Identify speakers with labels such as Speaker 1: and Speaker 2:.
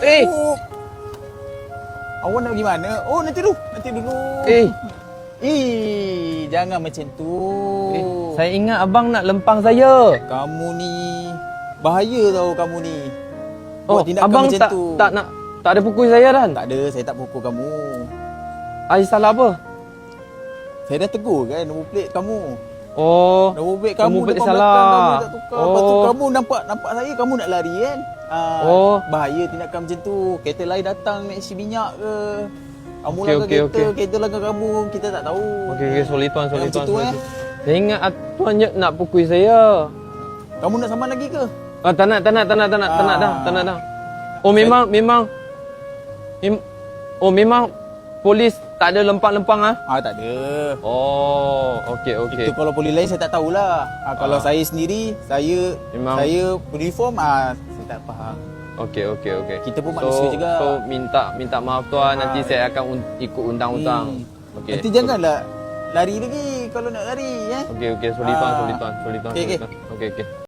Speaker 1: Eh.
Speaker 2: Oh. Awak nak pergi mana? Oh, nanti dulu. Nanti dulu.
Speaker 1: Eh.
Speaker 2: Eh, jangan macam tu.
Speaker 1: eh. Saya ingat abang nak lempang saya.
Speaker 2: Kamu ni bahaya tau kamu ni.
Speaker 1: Oh,
Speaker 2: Buat tindakan
Speaker 1: abang
Speaker 2: macam
Speaker 1: tak
Speaker 2: tu.
Speaker 1: tak nak tak ada pukul saya Dan.
Speaker 2: Tak ada, saya tak pukul kamu.
Speaker 1: Ai salah apa?
Speaker 2: Saya dah tegur kan nombor plate kamu.
Speaker 1: Oh.
Speaker 2: Nombor plate kamu
Speaker 1: Nombor plate salah.
Speaker 2: belakang kamu tak tukar. Lepas tu
Speaker 1: Oh.
Speaker 2: kamu nampak nampak saya kamu nak lari kan? Ah,
Speaker 1: Oh.
Speaker 2: Bahaya tindakan macam tu. Kereta lain datang nak isi minyak ke. Kamu
Speaker 1: Okey,
Speaker 2: langgar
Speaker 1: okey,
Speaker 2: kereta,
Speaker 1: okey.
Speaker 2: kereta langgar kamu, kita tak tahu.
Speaker 1: Okey okey sorry tuan sorry tuan. sorry,
Speaker 2: eh.
Speaker 1: Saya ingat ah, tuan nak pukul saya.
Speaker 2: Kamu nak saman lagi ke?
Speaker 1: Ah tak nak tak nak tak nak tak nak tak nak dah tak nak dah. Oh memang memang mem- Oh memang polis tak ada lempang-lempang ah.
Speaker 2: Ah tak ada.
Speaker 1: Oh, okey okey.
Speaker 2: Itu kalau polis lain saya tak tahulah. Ah, kalau
Speaker 1: Ah.
Speaker 2: saya sendiri, saya
Speaker 1: Memang-
Speaker 2: saya uniform ah saya tak faham.
Speaker 1: Okey okey okey.
Speaker 2: Kita pun manusia juga.
Speaker 1: So minta minta maaf tuan nanti
Speaker 2: Ah.
Speaker 1: saya akan un- ikut undang-undang.
Speaker 2: Hmm.
Speaker 1: Okey.
Speaker 2: Nanti janganlah lari lagi kalau nak lari eh.
Speaker 1: Okey okey sorry tuan
Speaker 2: Ah.
Speaker 1: sorry tuan sorry tuan.
Speaker 2: Okey,
Speaker 1: sorry
Speaker 2: okey.
Speaker 1: tuan. Okey okey.